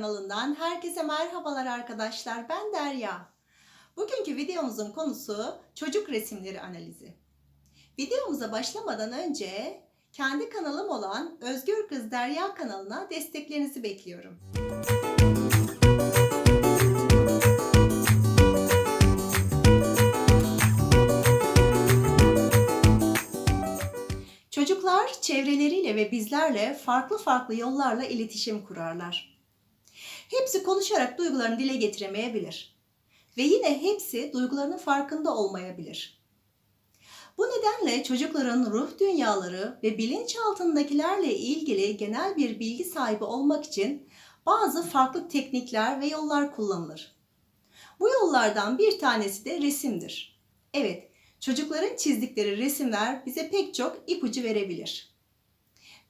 kanalından herkese merhabalar arkadaşlar. Ben Derya. Bugünkü videomuzun konusu çocuk resimleri analizi. Videomuza başlamadan önce kendi kanalım olan Özgür Kız Derya kanalına desteklerinizi bekliyorum. Çocuklar çevreleriyle ve bizlerle farklı farklı yollarla iletişim kurarlar. Hepsi konuşarak duygularını dile getiremeyebilir. Ve yine hepsi duygularının farkında olmayabilir. Bu nedenle çocukların ruh dünyaları ve bilinçaltındakilerle ilgili genel bir bilgi sahibi olmak için bazı farklı teknikler ve yollar kullanılır. Bu yollardan bir tanesi de resimdir. Evet, çocukların çizdikleri resimler bize pek çok ipucu verebilir.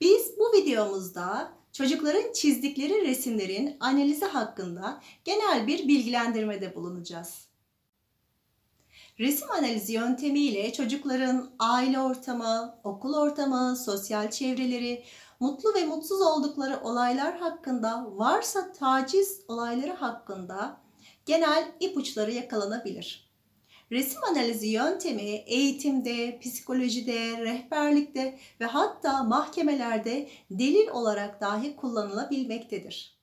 Biz bu videomuzda çocukların çizdikleri resimlerin analizi hakkında genel bir bilgilendirmede bulunacağız. Resim analizi yöntemiyle çocukların aile ortamı, okul ortamı, sosyal çevreleri, mutlu ve mutsuz oldukları olaylar hakkında, varsa taciz olayları hakkında genel ipuçları yakalanabilir. Resim analizi yöntemi eğitimde, psikolojide, rehberlikte ve hatta mahkemelerde delil olarak dahi kullanılabilmektedir.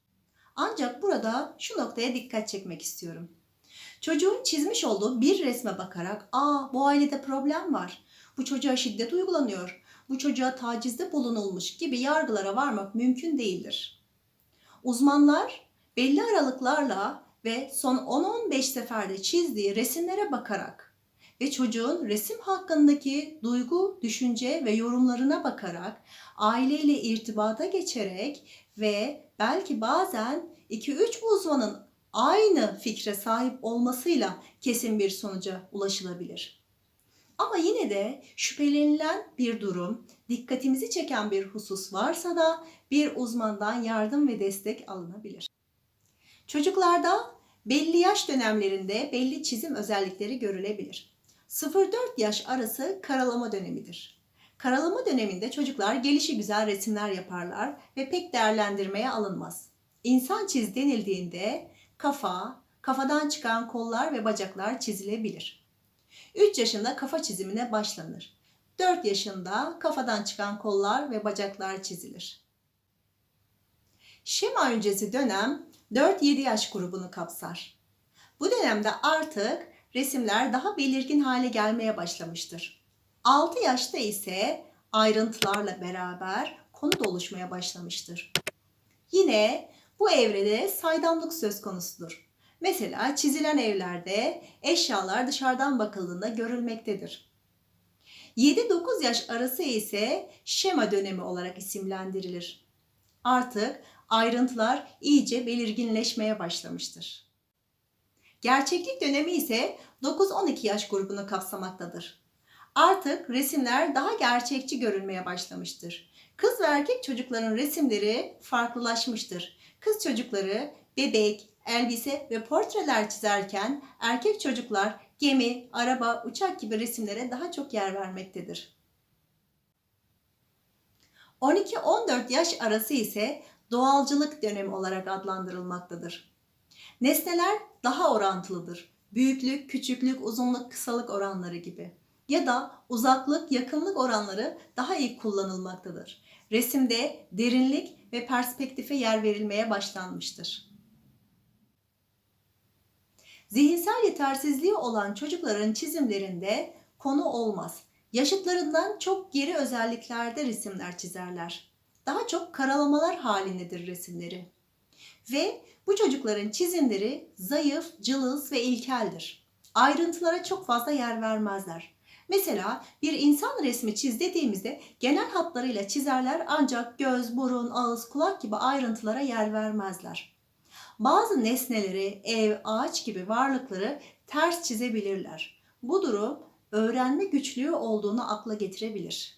Ancak burada şu noktaya dikkat çekmek istiyorum. Çocuğun çizmiş olduğu bir resme bakarak, "Aa bu ailede problem var. Bu çocuğa şiddet uygulanıyor. Bu çocuğa tacizde bulunulmuş." gibi yargılara varmak mümkün değildir. Uzmanlar belli aralıklarla ve son 10-15 seferde çizdiği resimlere bakarak ve çocuğun resim hakkındaki duygu, düşünce ve yorumlarına bakarak aileyle irtibata geçerek ve belki bazen 2-3 uzmanın aynı fikre sahip olmasıyla kesin bir sonuca ulaşılabilir. Ama yine de şüphelenilen bir durum, dikkatimizi çeken bir husus varsa da bir uzmandan yardım ve destek alınabilir. Çocuklarda belli yaş dönemlerinde belli çizim özellikleri görülebilir. 0-4 yaş arası karalama dönemidir. Karalama döneminde çocuklar gelişi güzel resimler yaparlar ve pek değerlendirmeye alınmaz. İnsan çiz denildiğinde kafa, kafadan çıkan kollar ve bacaklar çizilebilir. 3 yaşında kafa çizimine başlanır. 4 yaşında kafadan çıkan kollar ve bacaklar çizilir. Şema öncesi dönem 4-7 yaş grubunu kapsar. Bu dönemde artık resimler daha belirgin hale gelmeye başlamıştır. 6 yaşta ise ayrıntılarla beraber konu da oluşmaya başlamıştır. Yine bu evrede saydamlık söz konusudur. Mesela çizilen evlerde eşyalar dışarıdan bakıldığında görülmektedir. 7-9 yaş arası ise şema dönemi olarak isimlendirilir. Artık ayrıntılar iyice belirginleşmeye başlamıştır. Gerçeklik dönemi ise 9-12 yaş grubunu kapsamaktadır. Artık resimler daha gerçekçi görünmeye başlamıştır. Kız ve erkek çocukların resimleri farklılaşmıştır. Kız çocukları bebek, elbise ve portreler çizerken erkek çocuklar gemi, araba, uçak gibi resimlere daha çok yer vermektedir. 12-14 yaş arası ise doğalcılık dönemi olarak adlandırılmaktadır. Nesneler daha orantılıdır. Büyüklük, küçüklük, uzunluk, kısalık oranları gibi. Ya da uzaklık, yakınlık oranları daha iyi kullanılmaktadır. Resimde derinlik ve perspektife yer verilmeye başlanmıştır. Zihinsel yetersizliği olan çocukların çizimlerinde konu olmaz. Yaşıtlarından çok geri özelliklerde resimler çizerler. Daha çok karalamalar halindedir resimleri. Ve bu çocukların çizimleri zayıf, cılız ve ilkeldir. Ayrıntılara çok fazla yer vermezler. Mesela bir insan resmi çiz dediğimizde genel hatlarıyla çizerler ancak göz, burun, ağız, kulak gibi ayrıntılara yer vermezler. Bazı nesneleri, ev, ağaç gibi varlıkları ters çizebilirler. Bu durum öğrenme güçlüğü olduğunu akla getirebilir.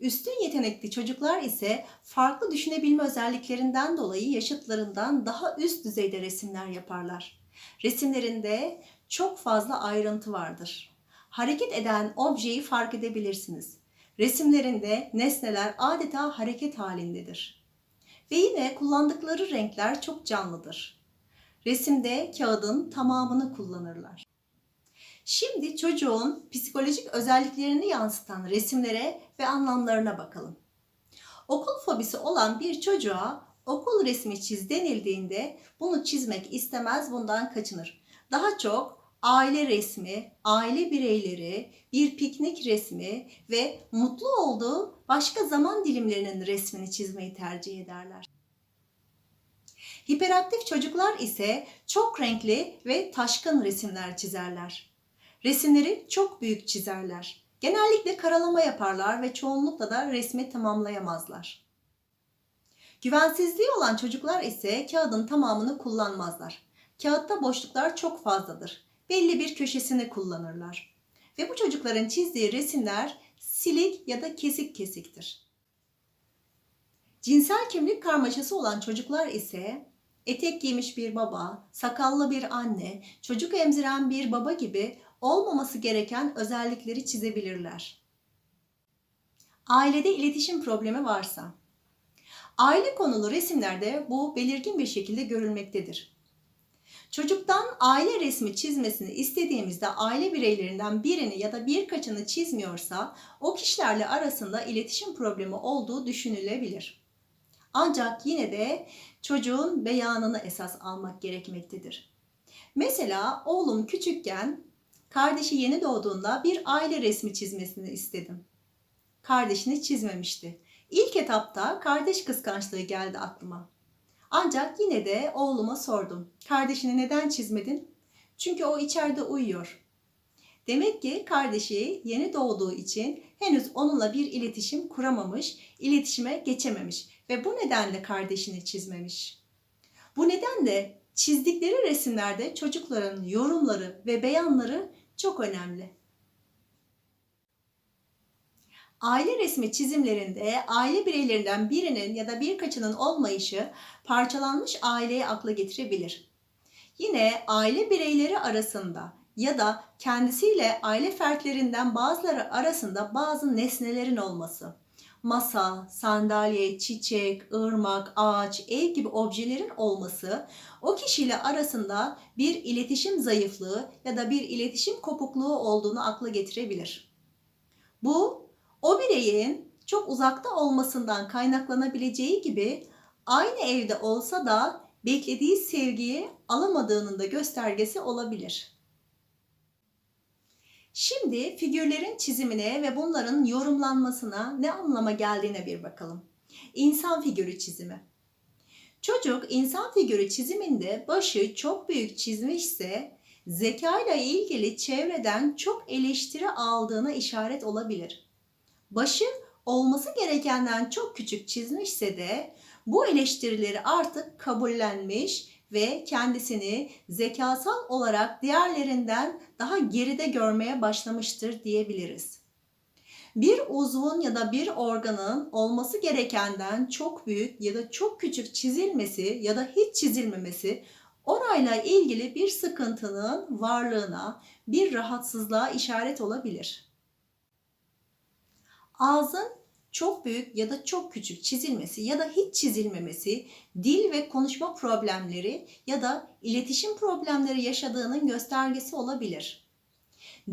Üstün yetenekli çocuklar ise farklı düşünebilme özelliklerinden dolayı yaşıtlarından daha üst düzeyde resimler yaparlar. Resimlerinde çok fazla ayrıntı vardır. Hareket eden objeyi fark edebilirsiniz. Resimlerinde nesneler adeta hareket halindedir. Ve yine kullandıkları renkler çok canlıdır. Resimde kağıdın tamamını kullanırlar. Şimdi çocuğun psikolojik özelliklerini yansıtan resimlere ve anlamlarına bakalım. Okul fobisi olan bir çocuğa okul resmi çiz denildiğinde bunu çizmek istemez, bundan kaçınır. Daha çok aile resmi, aile bireyleri, bir piknik resmi ve mutlu olduğu başka zaman dilimlerinin resmini çizmeyi tercih ederler. Hiperaktif çocuklar ise çok renkli ve taşkın resimler çizerler. Resimleri çok büyük çizerler. Genellikle karalama yaparlar ve çoğunlukla da resmi tamamlayamazlar. Güvensizliği olan çocuklar ise kağıdın tamamını kullanmazlar. Kağıtta boşluklar çok fazladır. Belli bir köşesini kullanırlar. Ve bu çocukların çizdiği resimler silik ya da kesik kesiktir. Cinsel kimlik karmaşası olan çocuklar ise etek giymiş bir baba, sakallı bir anne, çocuk emziren bir baba gibi olmaması gereken özellikleri çizebilirler. Ailede iletişim problemi varsa, aile konulu resimlerde bu belirgin bir şekilde görülmektedir. Çocuktan aile resmi çizmesini istediğimizde aile bireylerinden birini ya da birkaçını çizmiyorsa o kişilerle arasında iletişim problemi olduğu düşünülebilir. Ancak yine de çocuğun beyanını esas almak gerekmektedir. Mesela oğlum küçükken kardeşi yeni doğduğunda bir aile resmi çizmesini istedim. Kardeşini çizmemişti. İlk etapta kardeş kıskançlığı geldi aklıma. Ancak yine de oğluma sordum. Kardeşini neden çizmedin? Çünkü o içeride uyuyor. Demek ki kardeşi yeni doğduğu için henüz onunla bir iletişim kuramamış, iletişime geçememiş ve bu nedenle kardeşini çizmemiş. Bu nedenle çizdikleri resimlerde çocukların yorumları ve beyanları çok önemli. Aile resmi çizimlerinde aile bireylerinden birinin ya da birkaçının olmayışı parçalanmış aileyi akla getirebilir. Yine aile bireyleri arasında ya da kendisiyle aile fertlerinden bazıları arasında bazı nesnelerin olması, masa, sandalye, çiçek, ırmak, ağaç, ev gibi objelerin olması o kişiyle arasında bir iletişim zayıflığı ya da bir iletişim kopukluğu olduğunu akla getirebilir. Bu o bireyin çok uzakta olmasından kaynaklanabileceği gibi aynı evde olsa da beklediği sevgiyi alamadığının da göstergesi olabilir. Şimdi figürlerin çizimine ve bunların yorumlanmasına ne anlama geldiğine bir bakalım. İnsan figürü çizimi. Çocuk insan figürü çiziminde başı çok büyük çizmişse zekayla ilgili çevreden çok eleştiri aldığına işaret olabilir. Başı olması gerekenden çok küçük çizmişse de bu eleştirileri artık kabullenmiş ve kendisini zekasal olarak diğerlerinden daha geride görmeye başlamıştır diyebiliriz. Bir uzvun ya da bir organın olması gerekenden çok büyük ya da çok küçük çizilmesi ya da hiç çizilmemesi orayla ilgili bir sıkıntının varlığına, bir rahatsızlığa işaret olabilir. Ağzın çok büyük ya da çok küçük çizilmesi ya da hiç çizilmemesi dil ve konuşma problemleri ya da iletişim problemleri yaşadığının göstergesi olabilir.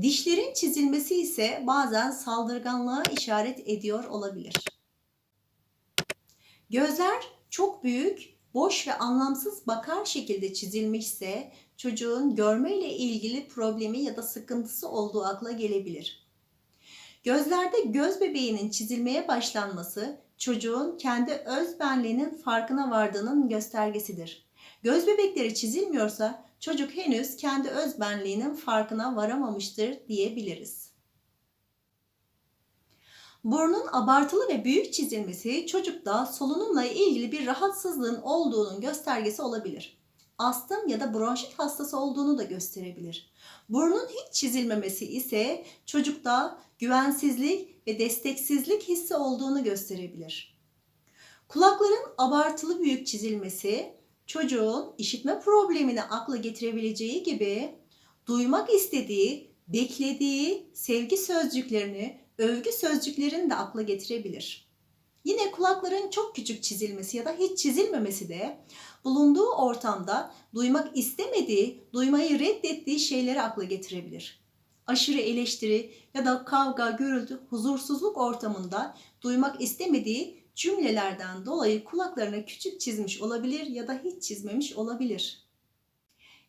Dişlerin çizilmesi ise bazen saldırganlığa işaret ediyor olabilir. Gözler çok büyük, boş ve anlamsız bakar şekilde çizilmişse çocuğun görme ile ilgili problemi ya da sıkıntısı olduğu akla gelebilir. Gözlerde göz bebeğinin çizilmeye başlanması çocuğun kendi öz benliğinin farkına vardığının göstergesidir. Göz bebekleri çizilmiyorsa çocuk henüz kendi öz benliğinin farkına varamamıştır diyebiliriz. Burnun abartılı ve büyük çizilmesi çocukta solunumla ilgili bir rahatsızlığın olduğunun göstergesi olabilir. Astım ya da bronşit hastası olduğunu da gösterebilir. Burnun hiç çizilmemesi ise çocukta güvensizlik ve desteksizlik hissi olduğunu gösterebilir. Kulakların abartılı büyük çizilmesi çocuğun işitme problemini akla getirebileceği gibi duymak istediği, beklediği sevgi sözcüklerini, övgü sözcüklerini de akla getirebilir. Yine kulakların çok küçük çizilmesi ya da hiç çizilmemesi de bulunduğu ortamda duymak istemediği, duymayı reddettiği şeyleri akla getirebilir. Aşırı eleştiri ya da kavga, gürültü, huzursuzluk ortamında duymak istemediği cümlelerden dolayı kulaklarına küçük çizmiş olabilir ya da hiç çizmemiş olabilir.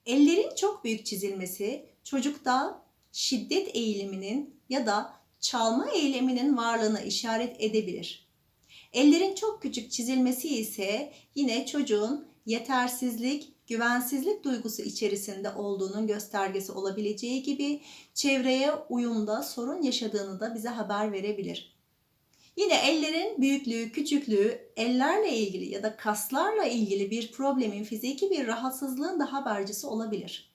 Ellerin çok büyük çizilmesi çocukta şiddet eğiliminin ya da çalma eyleminin varlığına işaret edebilir. Ellerin çok küçük çizilmesi ise yine çocuğun yetersizlik, güvensizlik duygusu içerisinde olduğunun göstergesi olabileceği gibi çevreye uyumda sorun yaşadığını da bize haber verebilir. Yine ellerin büyüklüğü, küçüklüğü, ellerle ilgili ya da kaslarla ilgili bir problemin, fiziki bir rahatsızlığın da habercisi olabilir.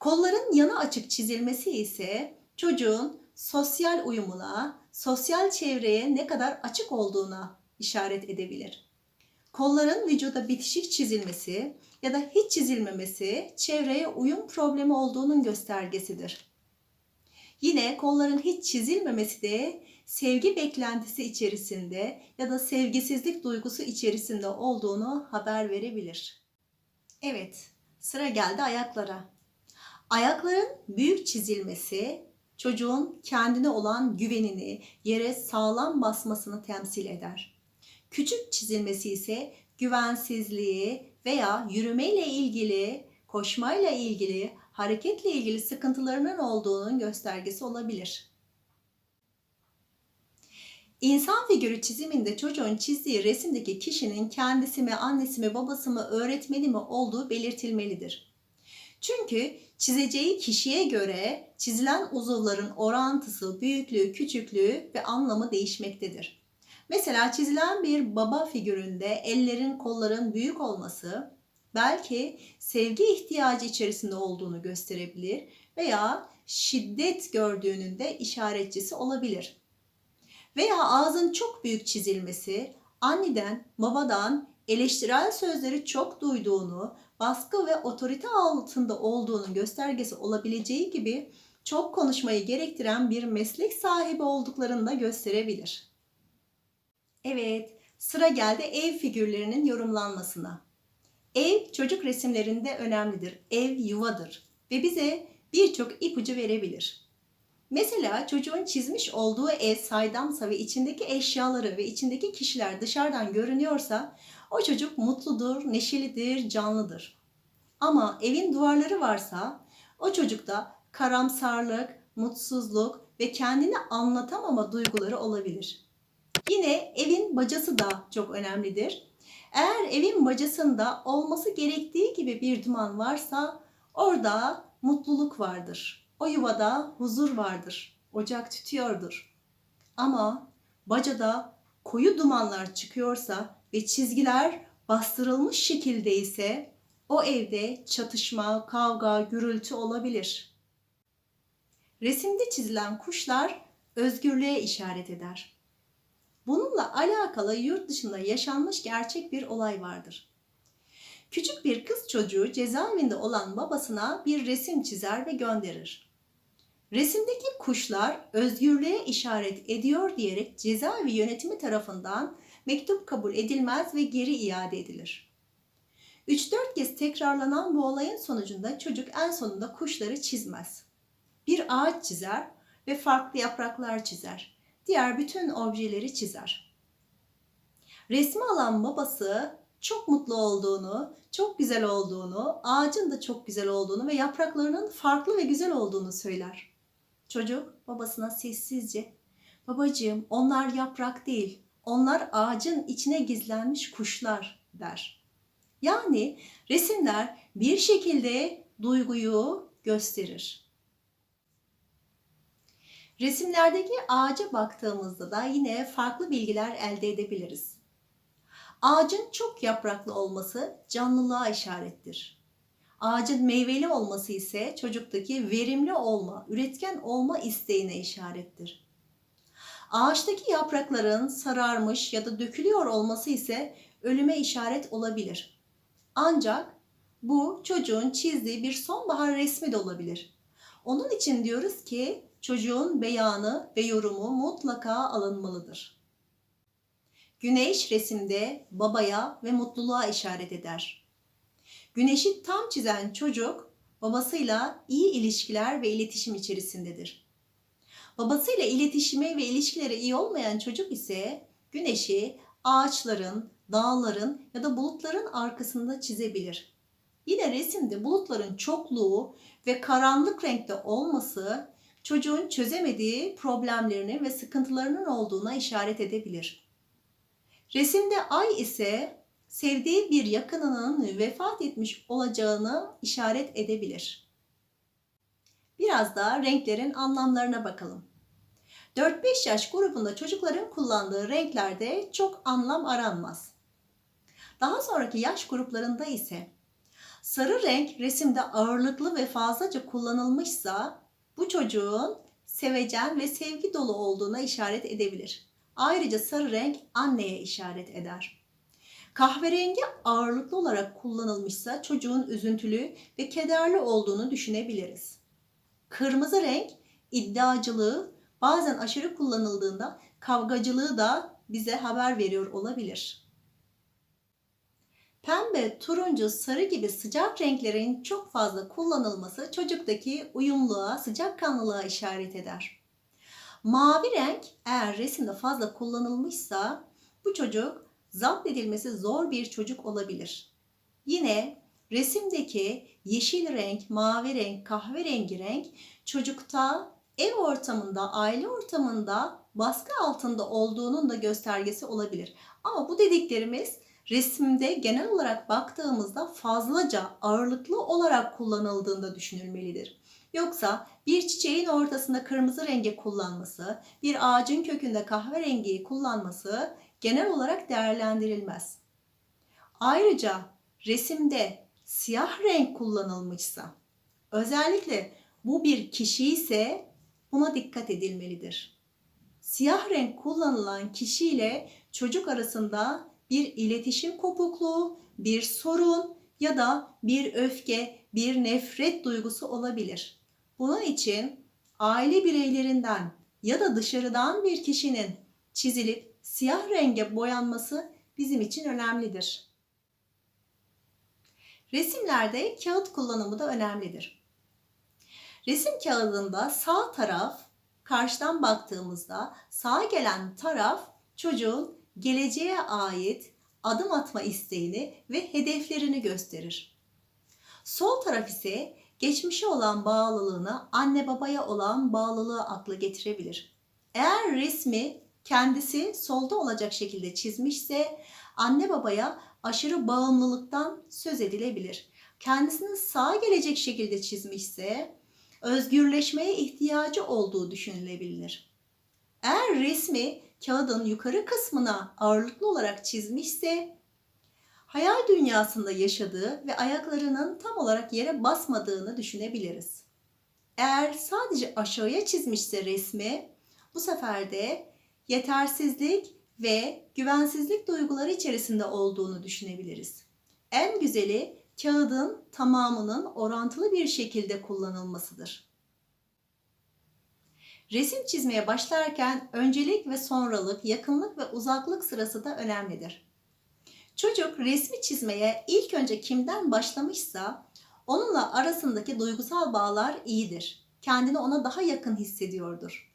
Kolların yana açık çizilmesi ise çocuğun sosyal uyumuna, sosyal çevreye ne kadar açık olduğuna işaret edebilir. Kolların vücuda bitişik çizilmesi ya da hiç çizilmemesi çevreye uyum problemi olduğunun göstergesidir. Yine kolların hiç çizilmemesi de sevgi beklentisi içerisinde ya da sevgisizlik duygusu içerisinde olduğunu haber verebilir. Evet, sıra geldi ayaklara. Ayakların büyük çizilmesi çocuğun kendine olan güvenini, yere sağlam basmasını temsil eder. Küçük çizilmesi ise güvensizliği veya yürümeyle ilgili, koşmayla ilgili, hareketle ilgili sıkıntılarının olduğunun göstergesi olabilir. İnsan figürü çiziminde çocuğun çizdiği resimdeki kişinin kendisi mi, annesi mi, babası mı, öğretmeni mi olduğu belirtilmelidir. Çünkü çizeceği kişiye göre çizilen uzuvların orantısı, büyüklüğü, küçüklüğü ve anlamı değişmektedir. Mesela çizilen bir baba figüründe ellerin, kolların büyük olması belki sevgi ihtiyacı içerisinde olduğunu gösterebilir veya şiddet gördüğünün de işaretçisi olabilir. Veya ağzın çok büyük çizilmesi anneden, babadan eleştirel sözleri çok duyduğunu, baskı ve otorite altında olduğunun göstergesi olabileceği gibi çok konuşmayı gerektiren bir meslek sahibi olduklarını da gösterebilir. Evet, sıra geldi ev figürlerinin yorumlanmasına. Ev çocuk resimlerinde önemlidir. Ev yuvadır ve bize birçok ipucu verebilir. Mesela çocuğun çizmiş olduğu ev saydamsa ve içindeki eşyaları ve içindeki kişiler dışarıdan görünüyorsa o çocuk mutludur, neşelidir, canlıdır. Ama evin duvarları varsa o çocukta karamsarlık, mutsuzluk ve kendini anlatamama duyguları olabilir. Yine evin bacası da çok önemlidir. Eğer evin bacasında olması gerektiği gibi bir duman varsa orada mutluluk vardır. O yuvada huzur vardır. Ocak tütüyordur. Ama bacada koyu dumanlar çıkıyorsa ve çizgiler bastırılmış şekilde ise o evde çatışma, kavga, gürültü olabilir. Resimde çizilen kuşlar özgürlüğe işaret eder. Bununla alakalı yurt dışında yaşanmış gerçek bir olay vardır. Küçük bir kız çocuğu cezaevinde olan babasına bir resim çizer ve gönderir. Resimdeki kuşlar özgürlüğe işaret ediyor diyerek cezaevi yönetimi tarafından mektup kabul edilmez ve geri iade edilir. 3-4 kez tekrarlanan bu olayın sonucunda çocuk en sonunda kuşları çizmez. Bir ağaç çizer ve farklı yapraklar çizer. Diğer bütün objeleri çizer. Resmi alan babası çok mutlu olduğunu, çok güzel olduğunu, ağacın da çok güzel olduğunu ve yapraklarının farklı ve güzel olduğunu söyler. Çocuk babasına sessizce, babacığım onlar yaprak değil, onlar ağacın içine gizlenmiş kuşlar der. Yani resimler bir şekilde duyguyu gösterir. Resimlerdeki ağaca baktığımızda da yine farklı bilgiler elde edebiliriz. Ağacın çok yapraklı olması canlılığa işarettir. Ağacın meyveli olması ise çocuktaki verimli olma, üretken olma isteğine işarettir. Ağaçtaki yaprakların sararmış ya da dökülüyor olması ise ölüme işaret olabilir. Ancak bu çocuğun çizdiği bir sonbahar resmi de olabilir. Onun için diyoruz ki çocuğun beyanı ve yorumu mutlaka alınmalıdır. Güneş resimde babaya ve mutluluğa işaret eder. Güneşi tam çizen çocuk babasıyla iyi ilişkiler ve iletişim içerisindedir. Babasıyla iletişimi ve ilişkileri iyi olmayan çocuk ise güneşi ağaçların, dağların ya da bulutların arkasında çizebilir. Yine resimde bulutların çokluğu ve karanlık renkte olması çocuğun çözemediği problemlerinin ve sıkıntılarının olduğuna işaret edebilir. Resimde ay ise sevdiği bir yakınının vefat etmiş olacağını işaret edebilir. Biraz da renklerin anlamlarına bakalım. 4-5 yaş grubunda çocukların kullandığı renklerde çok anlam aranmaz. Daha sonraki yaş gruplarında ise sarı renk resimde ağırlıklı ve fazlaca kullanılmışsa bu çocuğun sevecen ve sevgi dolu olduğuna işaret edebilir. Ayrıca sarı renk anneye işaret eder. Kahverengi ağırlıklı olarak kullanılmışsa çocuğun üzüntülü ve kederli olduğunu düşünebiliriz. Kırmızı renk iddiacılığı, bazen aşırı kullanıldığında kavgacılığı da bize haber veriyor olabilir. Pembe, turuncu, sarı gibi sıcak renklerin çok fazla kullanılması çocuktaki uyumluğa, sıcakkanlılığa işaret eder. Mavi renk eğer resimde fazla kullanılmışsa bu çocuk zapt edilmesi zor bir çocuk olabilir. Yine resimdeki yeşil renk, mavi renk, kahverengi renk çocukta ev ortamında, aile ortamında baskı altında olduğunun da göstergesi olabilir. Ama bu dediklerimiz resimde genel olarak baktığımızda fazlaca ağırlıklı olarak kullanıldığında düşünülmelidir. Yoksa bir çiçeğin ortasında kırmızı rengi kullanması, bir ağacın kökünde kahverengiyi kullanması genel olarak değerlendirilmez. Ayrıca resimde siyah renk kullanılmışsa, özellikle bu bir kişi ise buna dikkat edilmelidir. Siyah renk kullanılan kişiyle çocuk arasında bir iletişim kopukluğu, bir sorun ya da bir öfke, bir nefret duygusu olabilir. Bunun için aile bireylerinden ya da dışarıdan bir kişinin çizilip siyah renge boyanması bizim için önemlidir. Resimlerde kağıt kullanımı da önemlidir. Resim kağıdında sağ taraf karşıdan baktığımızda sağa gelen taraf çocuğun geleceğe ait adım atma isteğini ve hedeflerini gösterir. Sol taraf ise geçmişe olan bağlılığını, anne babaya olan bağlılığı akla getirebilir. Eğer resmi kendisi solda olacak şekilde çizmişse anne babaya aşırı bağımlılıktan söz edilebilir. Kendisini sağa gelecek şekilde çizmişse özgürleşmeye ihtiyacı olduğu düşünülebilir. Eğer resmi kağıdın yukarı kısmına ağırlıklı olarak çizmişse hayal dünyasında yaşadığı ve ayaklarının tam olarak yere basmadığını düşünebiliriz. Eğer sadece aşağıya çizmişse resmi bu sefer de yetersizlik ve güvensizlik duyguları içerisinde olduğunu düşünebiliriz. En güzeli kağıdın tamamının orantılı bir şekilde kullanılmasıdır. Resim çizmeye başlarken öncelik ve sonralık, yakınlık ve uzaklık sırası da önemlidir. Çocuk resmi çizmeye ilk önce kimden başlamışsa onunla arasındaki duygusal bağlar iyidir. Kendini ona daha yakın hissediyordur.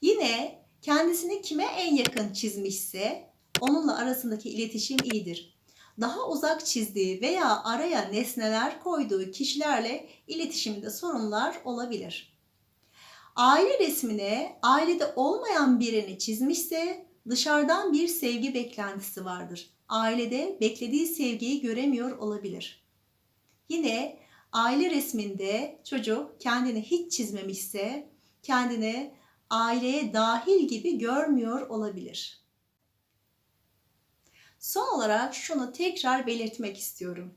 Yine kendisini kime en yakın çizmişse onunla arasındaki iletişim iyidir. Daha uzak çizdiği veya araya nesneler koyduğu kişilerle iletişimde sorunlar olabilir. Aile resmine ailede olmayan birini çizmişse dışarıdan bir sevgi beklentisi vardır. Ailede beklediği sevgiyi göremiyor olabilir. Yine aile resminde çocuk kendini hiç çizmemişse kendini aileye dahil gibi görmüyor olabilir. Son olarak şunu tekrar belirtmek istiyorum.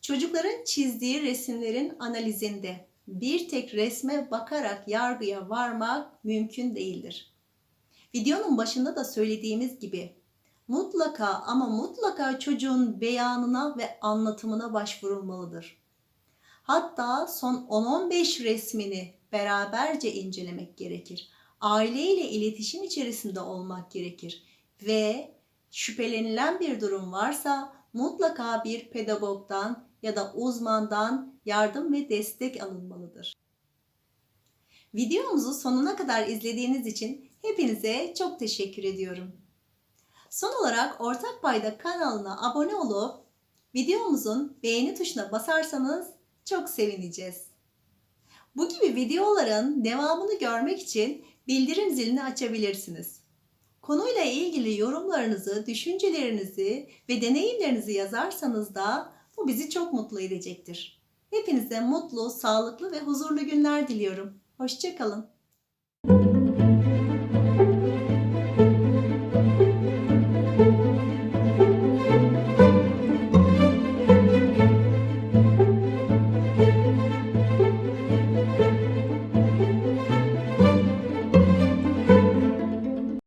Çocukların çizdiği resimlerin analizinde bir tek resme bakarak yargıya varmak mümkün değildir. Videonun başında da söylediğimiz gibi mutlaka ama mutlaka çocuğun beyanına ve anlatımına başvurulmalıdır. Hatta son 10-15 resmini beraberce incelemek gerekir. Aileyle iletişim içerisinde olmak gerekir. ve şüphelenilen bir durum varsa mutlaka bir pedagogdan ya da uzmandan yardım ve destek alınmalıdır. Videomuzu sonuna kadar izlediğiniz için hepinize çok teşekkür ediyorum. Son olarak Ortak Payda kanalına abone olup videomuzun beğeni tuşuna basarsanız çok sevineceğiz. Bu gibi videoların devamını görmek için bildirim zilini açabilirsiniz. Konuyla ilgili yorumlarınızı, düşüncelerinizi ve deneyimlerinizi yazarsanız da bu bizi çok mutlu edecektir. Hepinize mutlu, sağlıklı ve huzurlu günler diliyorum. Hoşçakalın.